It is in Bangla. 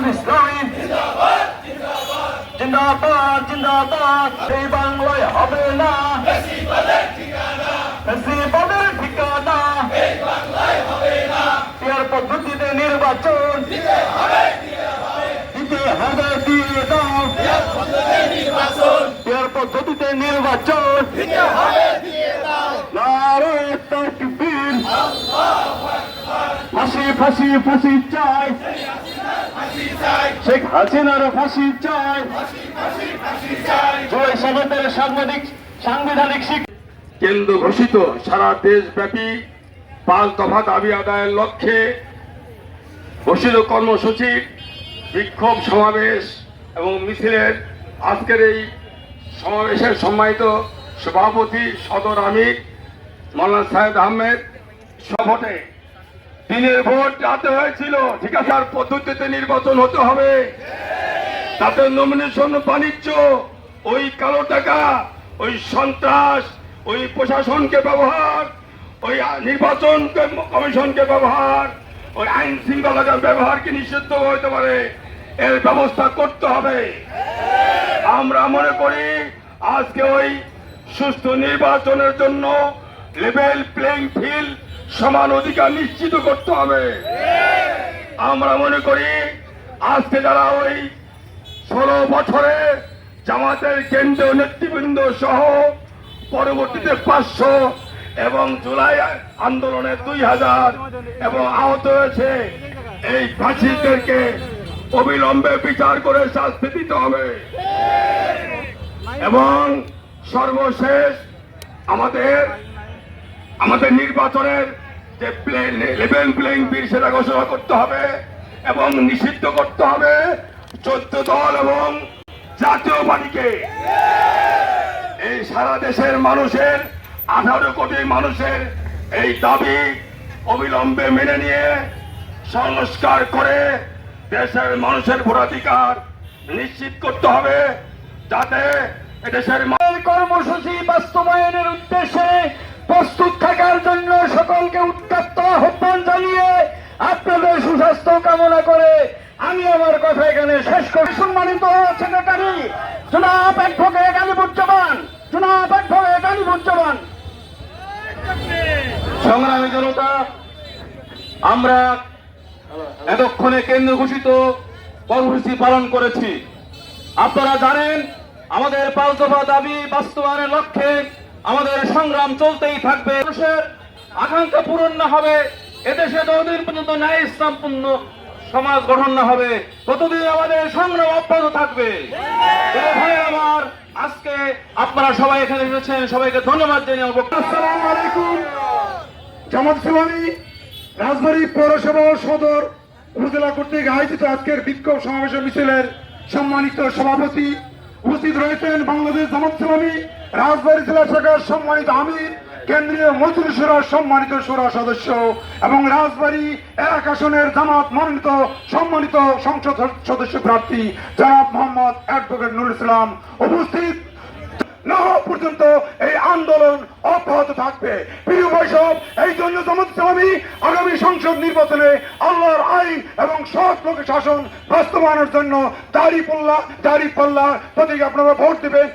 আলম ইসলামী জিন্দাবাদ জিন্দাবাদ সেই বাংলায় হবে না জীবনের ঠিকানা এর পদ্ধতিতে নির্বাচন দিতে হবে দিয়ে দাও এর পদ্ধতিতে নির্বাচন ফাঁসি ফাঁসি চাই। শেখ হাসিনার ফাঁসি চাই। জয় সাগরের সাংবাদিক, সাংবিধানিক কেন্দ্র ঘোষিত সারা দেশব্যাপী পাঁচ দফা দাবি আদায়ের লক্ষ্যে ঘোষিত কর্মসূচি, বিক্ষোভ সমাবেশ এবং মিছিলের আজকের এই সমাবেশের সম্মানিত সভাপতি সদর আমির, মৌলানা সাহেদ আহমেদ সভটে দিনের ভোট রাতে হয়েছিল আর পদ্ধতিতে নির্বাচন হতে হবে। তাতে নমিনেশন বাণিজ্য, ওই কালো টাকা, ওই সন্ত্রাস, ওই প্রশাসনকে ব্যবহার, ওই নির্বাচন কমিশনকে ব্যবহার, ওই আইন শৃঙ্খলাকে ব্যবহারকে নিষিদ্ধ হতে পারে? এর ব্যবস্থা করতে হবে। আমরা মনে করি আজকে ওই সুস্থ নির্বাচনের জন্য লেভেল প্লেইং ফিল্ড সমান অধিকার নিশ্চিত করতে হবে। আমরা মনে করি, আজকে যারা ওই ষোলো বছরে জামাতের কেন্দ্রীয় নেতৃবৃন্দ সহ পরবর্তীতে পাঁচশো এবং জুলাই আন্দোলনে দুই হাজার এবং আহত হয়েছে, এই ফাঁসিদেরকে অবিলম্বে বিচার করে শাস্তি দিতে হবে। এবং সর্বশেষ আমাদের আমাদের নির্বাচনের যে লেভেল প্লেইং ফিল্ড সেটা ঘোষণা করতে হবে এবং নিষিদ্ধ করতে হবে চোদ্দ দল এবং জাতীয় পার্টিকে এই সারা দেশের মানুষের, আঠারো কোটি মানুষের এই দাবি অবিলম্বে মেনে নিয়ে সংস্কার করে দেশের মানুষের ভোটাধিকার নিশ্চিত করতে হবে যাতে এদেশের কর্মসূচি বাস্তবায়নের উদ্দেশ্যে প্রস্তুত থাকার জন্য সকলকে উত্তপ্ত আহ্বান জানিয়ে আপনাদের সুস্বাস্থ্য কামনা করে আমি আমার কথা এখানে শেষ করি। সম্মানিত সেক্রেটারি, জনাব অ্যাডভোকেট আলিমুজ্জামান জনাব অ্যাডভোকেট আলিমুজ্জামান সংগ্রামী জনতা, আমরা এতক্ষণে কেন্দ্র ঘোষিত কর্মসূচি পালন করেছি। আপনারা জানেন, আমাদের পাঁচ দাবি বাস্তবায়নের লক্ষ্যে আমাদের সংগ্রাম চলতেই থাকবে। মানুষের আকাঙ্ক্ষা পূরণ না হবে, এদেশে যতদিন পর্যন্ত ন্যায় ইসলামপূর্ণ সমাজ গঠন না হবে, ততদিন আমাদের সংগ্রাম অব্যাহত থাকবে। আমার আজকে আপনারা সবাই এখানে এসেছেন, সবাইকে ধন্যবাদ জানিয়ে রাজবাড়ী পৌরসভা সদর উপজেলা কর্তৃক আয়োজিত আজকের বিক্ষোভ সমাবেশ মিছিলের সম্মানিত সভাপতি উপস্থিত রয়েছেন বাংলাদেশ জামাত ইসলামী রাজবাড়ী জেলা শাখার সম্মানিত আমির কেন্দ্রীয় মজুরি সুরার সম্মানিত সুরা সদস্য এবং রাজবাড়ী এক আসনের জামাত মনোনীত সম্মানিত সংসদ সদস্য প্রার্থী জনাব মোহাম্মদ অ্যাডভোকেট নুরুল ইসলাম উপস্থিত। পর্যন্ত এই আন্দোলন অব্যাহত থাকবে। প্রিয় বৈষব এই জন্য জামাত আগামী সংসদ নির্বাচনে আল্লাহর আইন এবং সৎ লোকের শাসন বাস্তবায়নের জন্য দাড়ি পাল্লা দাড়ি পাল্লা প্রতীকে আপনারা ভোট দেবেন।